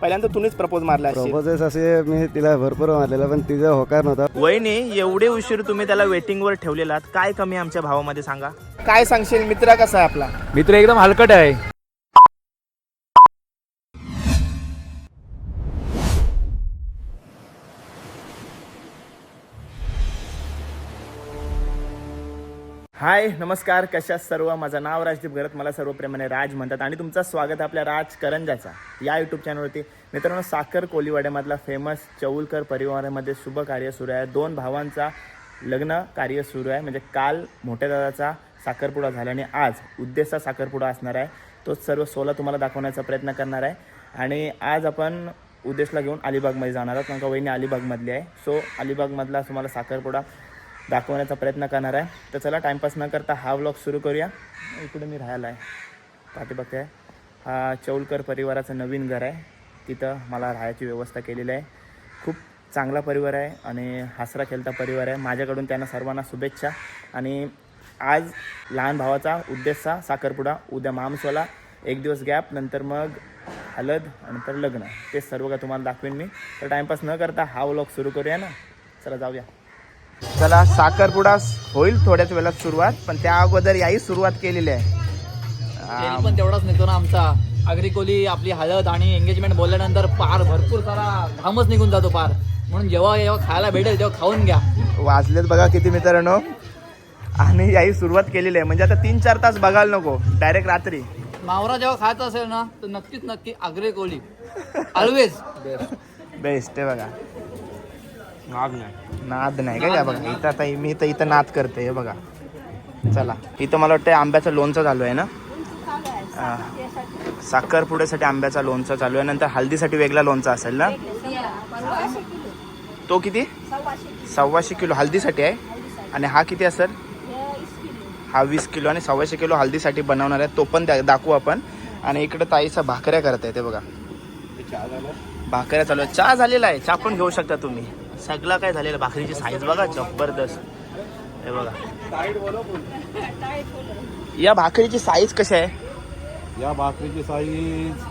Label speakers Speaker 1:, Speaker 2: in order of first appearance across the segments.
Speaker 1: पहिल्यांदा तुम्हीच प्रपोज मारला असेल.
Speaker 2: प्रपोजेस असे मी तिला भरपूर मारलेला पण तिचा होकार नव्हता.
Speaker 1: वहिनी एवढे उशीर तुम्ही त्याला वेटिंगवर ठेवलेलात काय कमी आमच्या भावामध्ये सांगा? काय सांगशील? मित्र कसा आहे आपला?
Speaker 3: मित्र एकदम हलकट आहे.
Speaker 1: हाय नमस्कार कशा सर्व? माझं नाव राजदीप घरत मला सर्व प्रेमाने राज म्हणतात आणि तुमचं स्वागत आहे आपल्या राज करंजाचा या यूट्यूब चॅनलवरती मित्रांनो साखर कोलीवाड्यामधला फेमस चौलकर परिवारामध्ये शुभ कार्य सुरू आहे. दोन भावांचा लग्न कार्य सुरू आहे. म्हणजे काल मोठ्या दादाचा साखरपुडा झाला आणि आज उद्देशचा साखरपुडा असणार आहे. तोच सर्व सोला तुम्हाला दाखवण्याचा प्रयत्न करणार आहे. आणि आज आपण उद्देशला घेऊन अलिबागमध्ये जाणार आहोत. कारण का वहिनी अलिबागमधली आहे. सो अलिबागमधला तुम्हाला साखरपुडा दाखवण्याचा प्रयत्न करणार आहे. तर चला टाईमपास न करता हा व्लॉग सुरू करूया. इकडे मी राहायला आहे. पाठी बघते. हा चौलकर परिवाराचं नवीन घर आहे. तिथं मला राहायची व्यवस्था केलेली आहे. खूप चांगला परिवार आहे आणि हसरा खेळता परिवार आहे. माझ्याकडून त्यांना सर्वांना शुभेच्छा. आणि आज लहान भावाचा उद्देशचा साखरपुडा उद्या मामसोला एक दिवस गॅप नंतर मग हलद नंतर लग्न. ते सर्व का तुम्हाला दाखवेन मी. तर टाईमपास न करता हा व्लॉग सुरू करूया ना. चला जाऊया. चला साखरपुडा होईल थोड्याच वेळात सुरुवात पण त्या अगोदर याही सुरुवात केलेली आहे.
Speaker 4: तेल पण तेवढाच निघतो ना आमचा. आगरी कोली आपली हळद आणि एंगेजमेंट बोलल्यानंतर पार भरपूर सारा घामच निघून जातो पार. म्हणून जेव्हा जेव्हा खायला भेटेल तेव्हा खाऊन घ्या.
Speaker 1: वाजलेत बघा किती मित्रांनो. आणि याही सुरुवात केलेली आहे. म्हणजे आता तीन चार तास बघायला नको. डायरेक्ट रात्री.
Speaker 4: मावरा जेव्हा खायचा असेल ना तर नक्कीच नक्की आगरी कोली ऑलवेज
Speaker 1: बेस्ट आहे बघा. नाद नाही. काय काय बघा इथं आता मी तर इथं नाद करते हे बघा. चला इथं मला वाटतं आंब्याचं लोणचं चालू आहे ना? हा. साखरपुड्यासाठी आंब्याचा लोणचं चालू आहे नंतर हल्दीसाठी वेगळा लोणचा असेल ना? तो किती? सव्वाशे किलो हल्दीसाठी आहे? आणि हा किती असेल? हा वीस किलो आणि सव्वाशे किलो हल्दीसाठी बनवणार आहे. तो पण दाखवू आपण. आणि इकडे ताईचा भाकऱ्या करत आहे ते बघा. भाकऱ्या चालू आहे चहा झालेला आहे. चहा पण घेऊ शकता तुम्ही. सगळं काय झालेलं भाकरीची साईज बघा जबरदस्त. हे बघा. या भाकरीची साईज कशी आहे?
Speaker 5: या भाकरीची साईज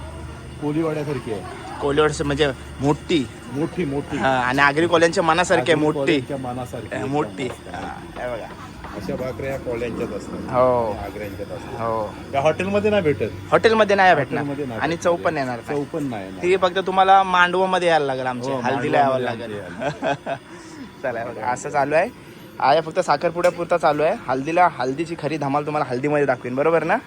Speaker 5: कोलीवाड्यासारखी आहे.
Speaker 1: कोलिवडस म्हणजे मोठी.
Speaker 5: मोठी मोठी.
Speaker 1: हा, आणि आगरी कोल्यांच्या मनासारखी आहे मोठी.
Speaker 5: मनासारखी.
Speaker 1: मोठी. बघा.
Speaker 5: अशा भाकऱ्या कोल्यांच्याच असतात.
Speaker 1: हो.
Speaker 5: आग्र्यांच्यात असतात.
Speaker 1: हो.
Speaker 5: त्या हॉटेलमध्ये नाही भेटत.
Speaker 1: हॉटेलमध्ये नाही
Speaker 5: हॉटेलमध्ये
Speaker 1: भेटणार
Speaker 5: नाही
Speaker 1: आणि चव पण येणार.
Speaker 5: चव पण नाही ना.
Speaker 1: ती फक्त तुम्हाला मांडवामध्ये यायला लागेल आमच्या
Speaker 5: हो,
Speaker 1: हल्दीला यावं लागेल. चला बघा असं चालू आहे. आया फक्त साखरपुड्या पुरता चालू आहे. हल्दीला हल्दीची खरी धमाल तुम्हाला हल्दीमध्ये दाखवेन. बरोबर ना?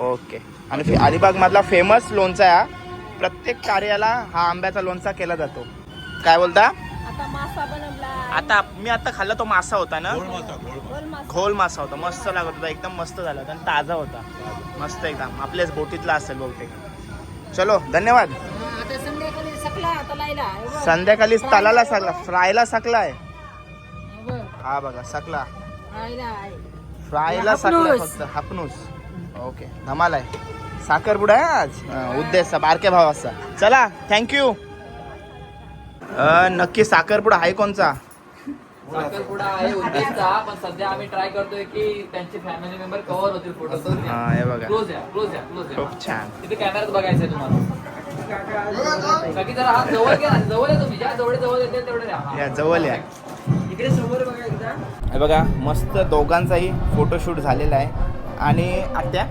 Speaker 1: ओके. आणि फे- अलिबाग मधला फेमस लोणचा आहे हा. प्रत्येक कार्याला हा आंब्याचा लोणचा केला जातो. काय बोलता?
Speaker 6: आता मासा बनवला
Speaker 1: आता मी आता खाल्ला तो मासा होता ना? खोल मासा होता. मस्त लागत होता. एकदम मस्त झाला होता आणि ताजा होता. मस्त एकदम. आपल्याच बोटीतला असेल बहुतेक. चलो धन्यवाद.
Speaker 6: आता संध्याकाळी सकला आता लायला बघ.
Speaker 1: संध्याकाळी तलाला सकला फ्रायला सकलाय
Speaker 6: हे बघ,
Speaker 1: हा बघा सकला. फ्रायला सकला. फक्त. हापणूस ओके धमाल आहे. साखरपुडा आहे आज? हा, उद्देशचा बारक्या भावाचा चला थँक्यू नक्की साखरपुडा आहे कोणचा?
Speaker 4: साखरपुडा आहे उद्देशचा पण सध्या आम्ही ट्राय करतोय की त्यांचे फॅमिली मेंबर कव्हर होतील फोटो
Speaker 1: हा हे बघा.
Speaker 4: क्लोज या क्लोज या क्लोज या
Speaker 1: खूप छान.
Speaker 4: तिथे कॅमेरात बघायचंय तुम्हाला. बाकी जरा हात जवळ घ्या जवळ आहे तुम्ही. ज्या जवळ जवळ येते तेवढे द्या. हा.
Speaker 1: या जवळ या.
Speaker 4: इकडे समोर बघा एकदा.
Speaker 1: हे बघा मस्त दोघांचाही फोटोशूट झालेला आहे. आणि आत्या?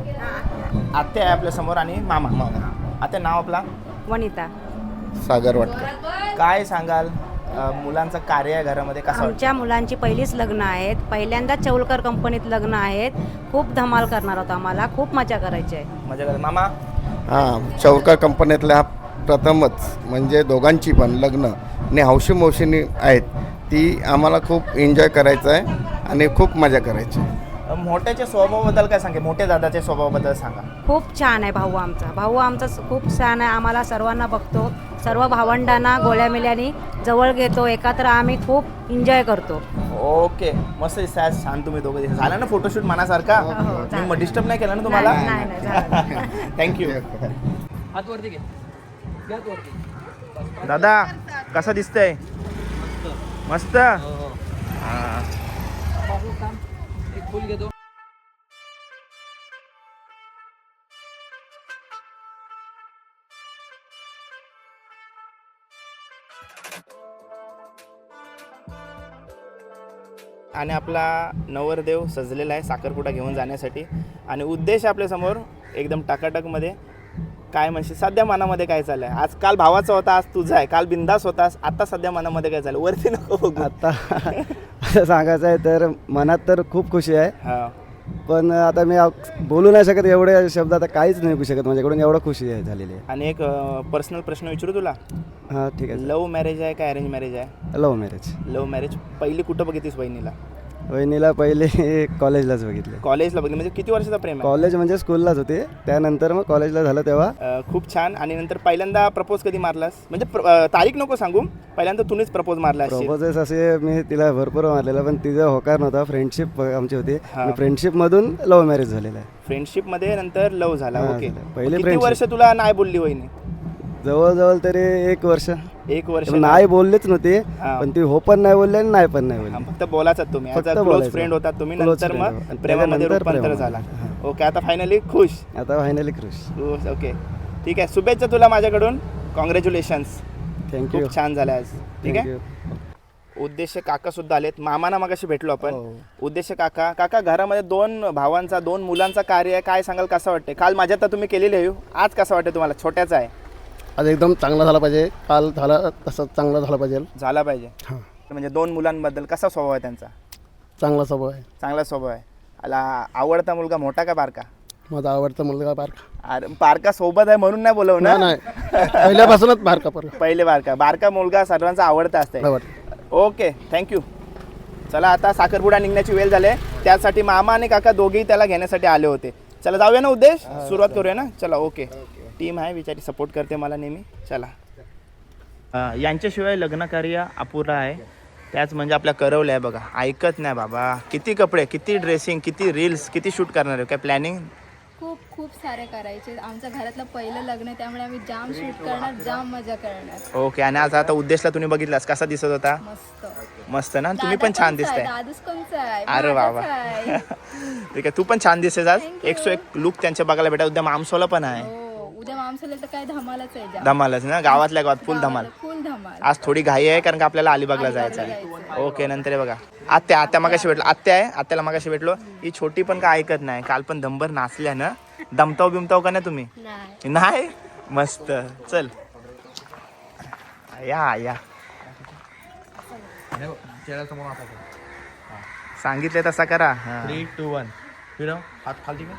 Speaker 1: आत्या आहे आपल्यासमोर आणि मामा. मामा. आत्या नाव आपला?
Speaker 6: वनिता.
Speaker 5: सागर वाटतं.
Speaker 1: काय सांगाल? मुलांचं कार्य आहे घरामध्ये कसं
Speaker 6: आमच्या मुलांची पहिलीच लग्न आहेत. पहिल्यांदा चौलकर कंपनीत लग्न आहेत. खूप धमाल करणार होता आम्हाला. खूप मजा करायची आहे.
Speaker 1: मजा करत मामा?
Speaker 2: हां चौका कंपनीतल्या प्रथमच म्हणजे दोघांची पण लग्न. आणि हौशी मौशीनी आहेत. ती आम्हाला खूप एन्जॉय करायचं आहे आणि खूप मजा करायची
Speaker 1: मोठ्याच्या स्वभावाबद्दल काय सांगे? मोठ्या दादाच्या स्वभावाबद्दल सांगा.
Speaker 6: खूप छान आहे भाऊ आमचा. भाऊ आमचा स- खूप छान आहे. आम्हाला सर्वांना बघतो. सर्व भावंडांना गोळ्या मिल्यानी जवळ घेतो. एकत्र आम्ही खूप एन्जॉय करतो.
Speaker 1: ओके. मस्त आहे छान तुम्ही दोघं दिसत. झाला ना फोटोशूट मनासारखा?
Speaker 6: हो, झालं.
Speaker 1: मी डिस्टर्ब नाही केलं ना तुम्हाला?
Speaker 6: नाही, नाही.
Speaker 1: थँक्यू
Speaker 4: घे. घे
Speaker 1: दादा कसा दिसतंय? मस्त.
Speaker 4: हो हो.
Speaker 1: हा.
Speaker 4: एक फुल घेतो.
Speaker 1: आणि आपला नवरदेव सजलेला आहे साखरपुडा घेऊन जाण्यासाठी. आणि उद्देश आपल्यासमोर एकदम टकाटकमध्ये काय म्हणशील? सध्या मनामध्ये काय चाललंय? आज काल भावाचा होता आज तुझा आहे. काल बिंदास होतास आता सध्या मनामध्ये काय चाललं वरती नको बघू.
Speaker 3: आता असं सांगायचं आहे तर मनात तर खूप खुशी आहे.
Speaker 1: हा.
Speaker 3: पण आता मी बोलू नाही शकत एवढे शब्द आता काहीच नाही बोलू शकत माझ्याकडून एवढं खुशी आहे झालेली आहे.
Speaker 1: आणि एक पर्सनल प्रश्न विचारू तुला?
Speaker 3: हां ठीक आहे.
Speaker 1: लव्ह मॅरेज आहे का अरेंज मॅरेज आहे?
Speaker 3: लव्ह मॅरेज
Speaker 1: लव्ह मॅरेज पहिली कुठं बघितलीस बहिणीला?
Speaker 3: वहिनीला पहिले कॉलेजलाच बघितले.
Speaker 1: कॉलेजला बघितली. म्हणजे किती वर्षाचा प्रेम आहे?
Speaker 3: कॉलेज म्हणजे स्कूललाच होते. त्यानंतर मग कॉलेजला झालं तेव्हा.
Speaker 1: अ, खूप छान. आणि नंतर पहिल्यांदा प्रपोज कधी मारलास? म्हणजे प्र- अ, तारीख नको सांगू. पहिल्यांदा तुम्हीच प्रपोज मारला असशील.
Speaker 3: प्रपोजेस असे मी तिला भरपूर मारलेला पण तिचा होकार नव्हता. फ्रेंडशिप आमची होती.
Speaker 1: हा.
Speaker 3: फ्रेंडशिपमधून लव्ह मॅरेज झालेलं आहे.
Speaker 1: फ्रेंडशिपमध्ये नंतर लव्ह झाला.
Speaker 3: हा,
Speaker 1: ओके.
Speaker 3: झालं. पहिले
Speaker 1: किती
Speaker 3: friendship.
Speaker 1: वर्ष तुला नाही बोलली वहिनी?
Speaker 3: जवळजवळ तरी एक वर्ष.
Speaker 1: एक वर्ष
Speaker 3: नाही बोललेच नव्हते
Speaker 1: हा.
Speaker 3: पण ती हो पण नाही बोलले आणि नाही पण नाही
Speaker 1: हा,
Speaker 3: बोलले
Speaker 1: फक्त बोलायचं तुम्ही.
Speaker 3: फक्त
Speaker 1: क्लोज
Speaker 3: बोलायचं.
Speaker 1: फ्रेंड होता तुम्ही
Speaker 3: Close
Speaker 1: नंतर
Speaker 3: friend
Speaker 1: मग.
Speaker 3: आणि
Speaker 1: प्रेमामध्ये
Speaker 3: त्याच्यानंतर
Speaker 1: रूपांतर
Speaker 3: प्रेमामध्ये.
Speaker 1: झाला. ओके आता फायनली खुश.
Speaker 3: आता फायनली खुश.
Speaker 1: खुश ओके ठीक आहे शुभेच्छा तुला माझ्याकडून. कॉंग्रॅच्युलेशन्स
Speaker 3: थँक्यू
Speaker 1: खूप छान झालं आज. ठीक आहे? उद्देश काका सुद्धा आलेत. मामाना मगाशी भेटलो आपण.
Speaker 3: हो.
Speaker 1: उद्देश काका काका घरामध्ये दोन भावांचा दोन मुलांचा कार्य आहे. काय सांगाल कसं वाटते काल माझ्या तर तुम्ही केलेली आहे. आज कसं वाटतं तुम्हाला? छोट्याचा आहे.
Speaker 7: आज एकदम चांगला झाला पाहिजे. काल झाला तसं चांगला झाला पाहिजे.
Speaker 1: झाला पाहिजे.
Speaker 7: हां.
Speaker 1: म्हणजे दोन मुलांबद्दल कसा स्वभाव आहे त्यांचा?
Speaker 7: चांगला स्वभाव आहे.
Speaker 1: चांगला स्वभाव आहे. आला आवडता मुलगा मोठा का बारका?
Speaker 7: माझा आवडता मुलगा बारका.
Speaker 1: अरे बारका सोबत आहे म्हणून नाही बोलव
Speaker 7: नाही
Speaker 1: ना
Speaker 7: नाही. पहिल्यापासूनच बारका पर
Speaker 1: पहिले बारका. बारका मुलगा सर्वांचा आवडता असते ओके थँक्यू चला आता साखरपुडा निघण्याची वेळ झाली आहे. त्यासाठी मामा आणि काका दोघेही त्याला घेण्यासाठी आले होते. चला जाऊया ना उद्देश? सुरुवात करूया ना? चला ओके. टीम आहे बिचारी सपोर्ट करते मला नेहमी. चला. यांच्याशिवाय लग्न कार्य अपुरा आहे. त्याच म्हणजे आपल्या करवलं आहे बघा. ऐकत नाही बाबा. किती कपडे किती ड्रेसिंग किती रील्स किती शूट करणार आहे? काय प्लॅनिंग
Speaker 8: खूप खूप सारे करायचे. आमच्या घरातलं पहिलं लग्न आहे, त्यामुळे आम्ही जाम शूट करणार जाम मजा करणार.
Speaker 1: ओके आणि आज आता उद्देशला तुम्ही बघितलास. कसा दिसत होता?
Speaker 8: मस्त.
Speaker 1: मस्त ना? तुम्ही पण छान
Speaker 8: कोणचा आहे?
Speaker 1: दिसताय.
Speaker 8: दादूच कोणचा आहे?
Speaker 1: अरे
Speaker 8: माझाच
Speaker 1: बाबा.
Speaker 8: आहे.
Speaker 1: ठीक आहे तू पण छान दिसतेस आज.
Speaker 8: Thank you.
Speaker 1: एक सो एक लुक त्यांच्या बघायला भेटा उद्या मामसोला पण आहे.
Speaker 8: हो. उद्या तर काय धमालच आहे जाम.
Speaker 1: धमालच ना? गावातल्या गावात फुल धमाल.
Speaker 8: फुल धमाल.
Speaker 1: आज थोडी घाई आहे कारण का आपल्याला अलिबागला जायचं आहे. ओके नंतर हे बघा. आत्या आत्या मगाशी भेटलो. आत्या आहे आत्याला मगाशी भेटलो. ही छोटी पण काय ऐकत नाही. काल पण दंबर नाचल्या ना दमताव बिमताव का नाही तुम्ही? नाही. मस्त. चल. या या. सांगितले तसा करा. हा.
Speaker 5: थ्री टू वन फिरव हात खालती का?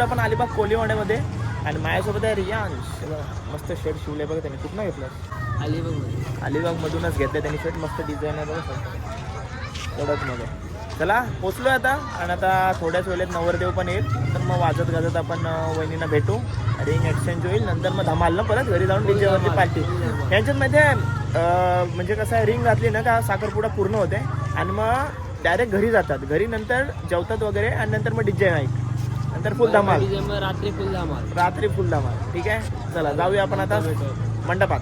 Speaker 1: मित्रांनो आपण अलिबाग कोलीवाड्यामध्ये. आणि माझ्यासोबत आहे रियांश. मस्त शर्ट शिवले बघा त्याने. कुठनं घेतलं
Speaker 4: अलिबाग
Speaker 1: अलिबागमधूनच घेतलं त्यांनी शर्ट मस्त डिझाईन आहे बघा. कडकमध्ये. चला पोचलो आता. आणि आता थोड्याच वेळेत नवरदेव पण येईल. तर मग वाजत गाजत आपण वहिनींना भेटू. रिंग एक्सचेंज होईल. नंतर मग धमाल ना परत? घरी जाऊन डीजेवरती पार्टी यांच्यात माहिती आहे म्हणजे कसं आहे रिंग घातली ना का साखरपुडा पूर्ण होते. आणि मग डायरेक्ट घरी जातात. घरी नंतर जेवतात वगैरे. आणि नंतर मग डीजे नाईट नंतर फुल धमाल.
Speaker 4: रात्री फुल धमाल.
Speaker 1: रात्री फुल धमाल. ठीक आहे? चला जाऊया आपण आता. मंडपात.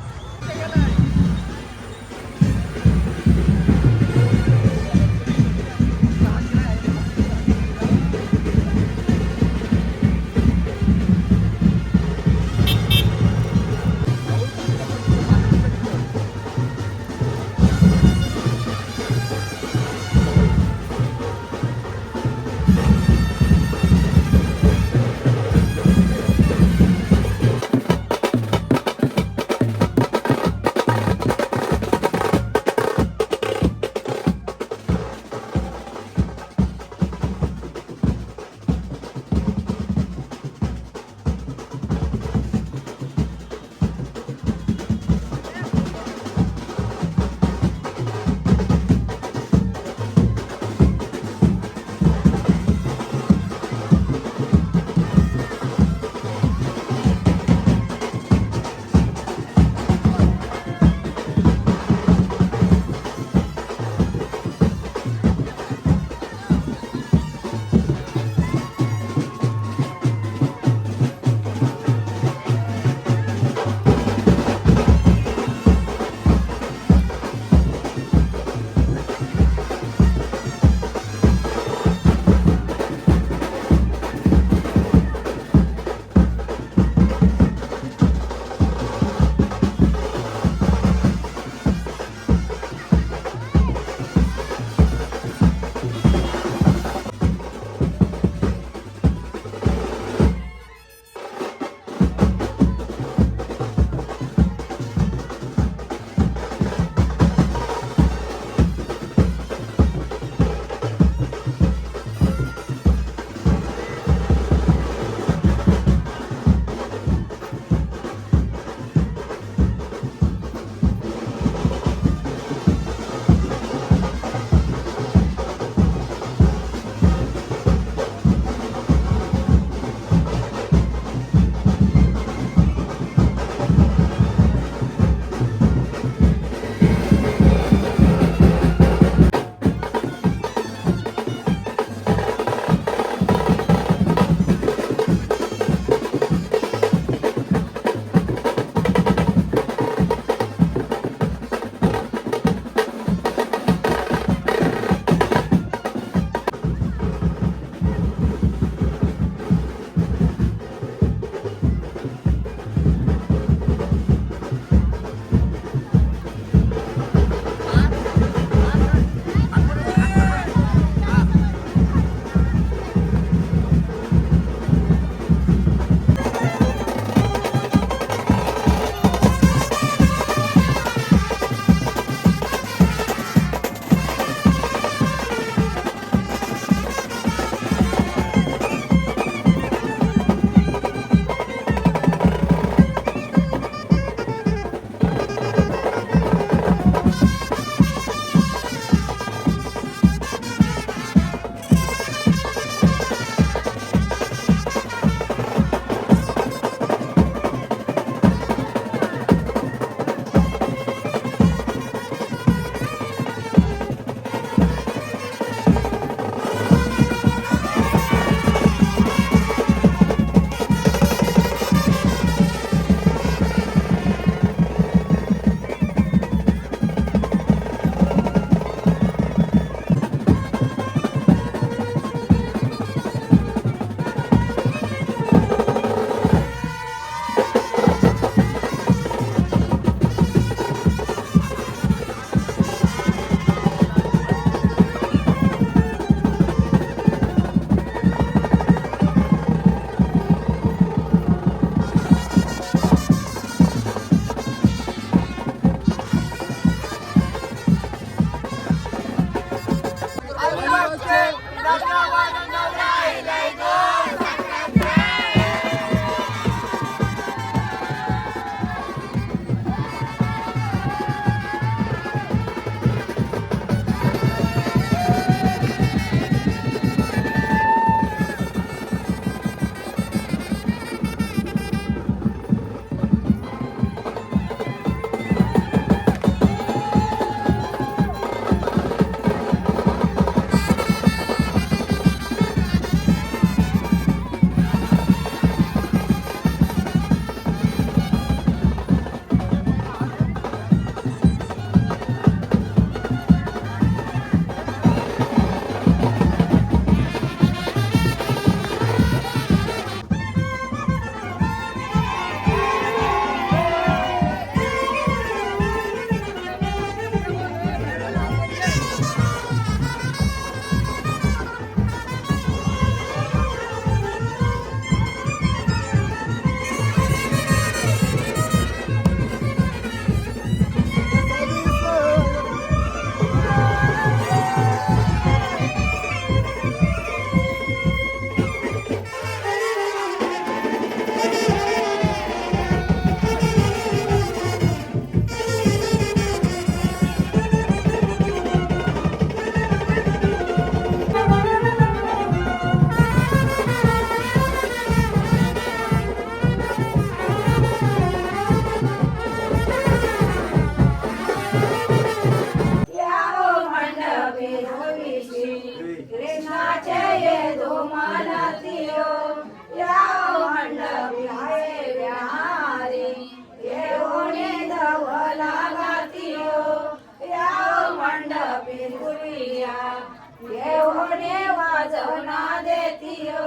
Speaker 1: ना
Speaker 9: देतियो.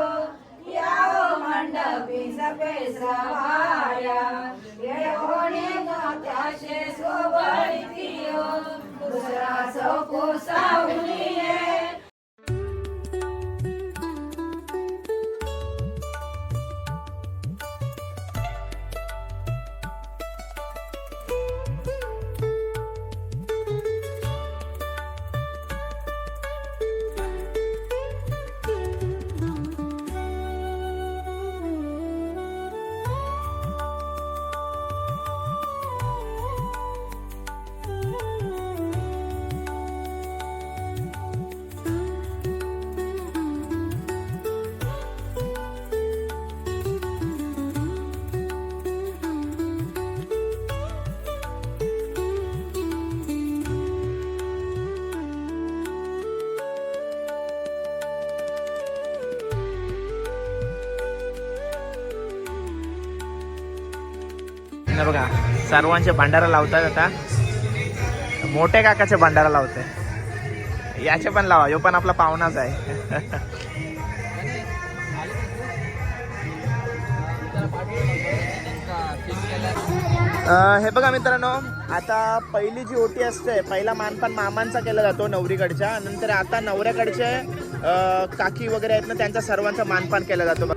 Speaker 9: याओ मंडपी सपे सवाया. ये होने गात्याशे सोबळितियो दुसरा सौ को
Speaker 1: बघा सर्वांचे भांडारा लावतात आता. मोठ्या काकाचे भांडारा लावते. याचे पण लावा यो पण आपला पाहुणाच आहे. हे बघा मित्रांनो आता पहिली जी ओटी असते पहिला मानपान मामांचा केला जातो नवरीकडच्या नंतर आता नवऱ्याकडचे काकी वगैरे आहेत ना त्यांचा सर्वांचा मानपान केला जातो.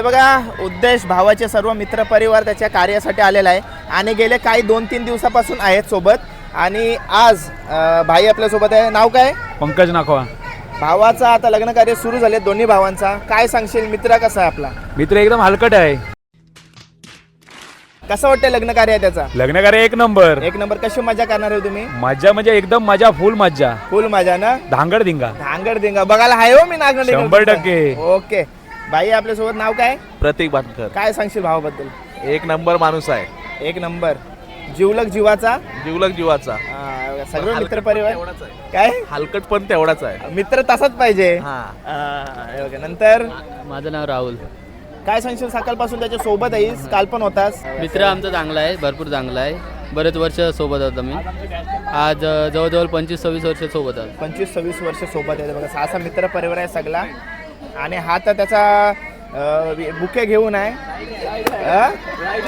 Speaker 1: हे बघा उद्देश भावाचे सर्व मित्र परिवार त्याच्या कार्यासाठी आलेला आहे. आणि गेले काही दोन तीन दिवसापासून आहेत सोबत. आणि आज अं, भाई आपल्यासोबत आहे. नाव काय?
Speaker 5: पंकज नाखवा.
Speaker 1: भावाचा आता लग्न कार्य सुरू झाले दोन्ही भावांचा. काय सांगशील? मित्र कसा आहे आपला?
Speaker 5: मित्र एकदम हलकट आहे.
Speaker 1: कसं वाटतंय लग्न कार्य आहे त्याचा?
Speaker 5: लग्न कार्य एक नंबर.
Speaker 1: एक नंबर. कशी मजा करणार आहे तुम्ही?
Speaker 5: मज्जा म्हणजे एकदम मजा फुल मज्जा.
Speaker 1: फुल मजा ना?
Speaker 5: धांगड धिंगा
Speaker 1: धांगड दिंगा बघायला हाय हो मी नागड
Speaker 5: शंभर टक्के.
Speaker 1: ओके. बाई आपल्यासोबत नाव काय?
Speaker 10: प्रतीक बातकर
Speaker 1: काय सांगशील भावाबद्दल?
Speaker 10: एक नंबर माणूस आहे.
Speaker 1: एक नंबर. जीवलग जीवाचा?
Speaker 10: जीवलक जीवाचा.
Speaker 1: हा, सर्व मित्र परिवार?
Speaker 10: तेवढाच आहे.
Speaker 1: काय?
Speaker 10: हलकट पण तेवढाच आहे.
Speaker 1: मित्र तसाच पाहिजे.
Speaker 10: हा.
Speaker 1: हा, हे बघा. नंतर?
Speaker 11: माझं नाव राहुल.
Speaker 1: काय सांगशील सकाळपासून त्याच्या सोबत आहेस काल पण होतास.
Speaker 11: मित्र आमचा चांगला आहे भरपूर चांगला आहे. बरेच वर्ष सोबत होतो मी आज अ, जवळजवळ पंचवीस सव्वीस वर्ष सोबत आहोत.
Speaker 1: पंचवीस सव्वीस वर्ष सोबत आहे. बघा सहा सहा मित्र परिवार आहे सगळा. आणि हा तर त्याचा बुके घेऊन आहे.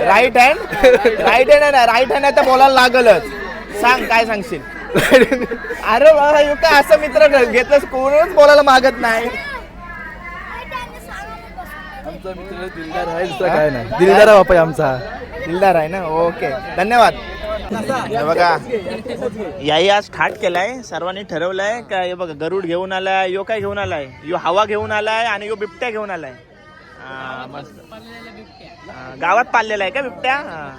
Speaker 1: राईट हँड राईट हँड आहे ना? राईट हँड आहे तर बोलायला लागलच. सांग काय सांगशील? अरे बाबा ह्यो काय असं मित्र घेतलंस? कोणच बोलायला मागत नाही.
Speaker 10: आमचा मित्र दिलदार आहे
Speaker 1: काय नाही.
Speaker 10: दिलदार बापा आमचा.
Speaker 1: दिलदार आहे ना? ओके. धन्यवाद. हे बघा याही आज ठाट केलाय सर्वांनी ठरवलंय का हे बघा गरुड घेऊन आलाय यो काय घेऊन आलाय? यो हवा घेऊन आलाय आणि यो बिबट्या घेऊन आलाय. हा, मस्त. हा, गावात पाळलेला आहे का बिबट्या? हा.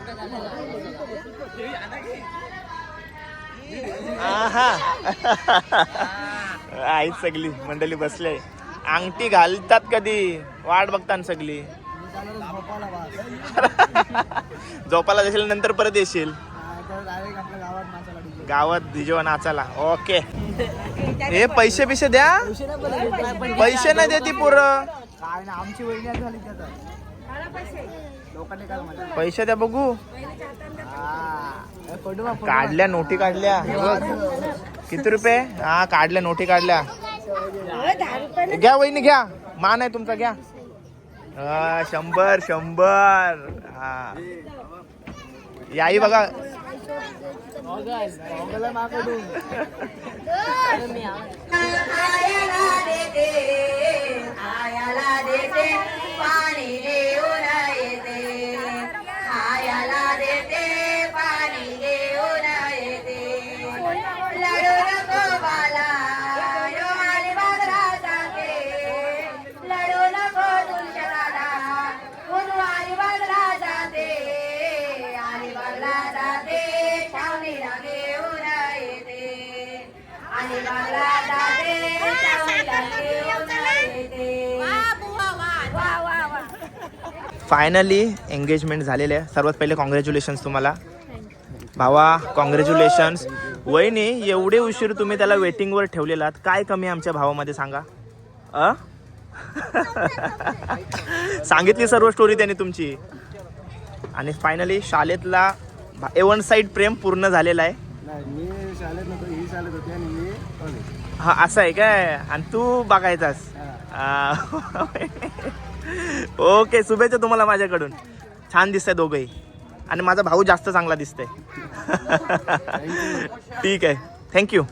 Speaker 1: आहा. आहेत सगळी मंडळी बसले. अंगठी घालतात कधी? वाट बघतात सगळी. झोपाला जाशील नंतर परत येशील. गावात दिजेवा नाचाला ओके हे पैसे बिसे द्या. पैसे नाही देती पोर. पैसे. द्या बघू. काढल्या नोटी काढल्या. किती रुपये? हा काढल्या नोटी काढल्या. घ्या वहिनी घ्या. मान आहे तुमचा घ्या. हा, शंभर शंभर. हा. याई बघा. Oh guys, pangalam ako dun. Ayala. Finally engagement झालेले आहे. सर्वात पहिले कॉंग्रॅच्युलेशन्स तुम्हाला. भावा कॉंग्रॅच्युलेशन्स वहिनी एवढे उशीर तुम्ही त्याला वेटिंगवर ठेवलेलात काय कमी आमच्या भावामध्ये सांगा. अ? सांगितली सर्व स्टोरी त्याने तुमची. आणि फायनली शाळेतला ए वन साईड प्रेम पूर्ण झालेला आहे.
Speaker 3: ही
Speaker 1: हा असं आहे काय? आणि तू बघायचास. ओके शुभेच्छा तुम्हाला माझ्याकडून. छान दिसतंय दोघंही. आणि माझा भाऊ जास्त चांगला दिसतंय. ठीक आहे. थँक्यू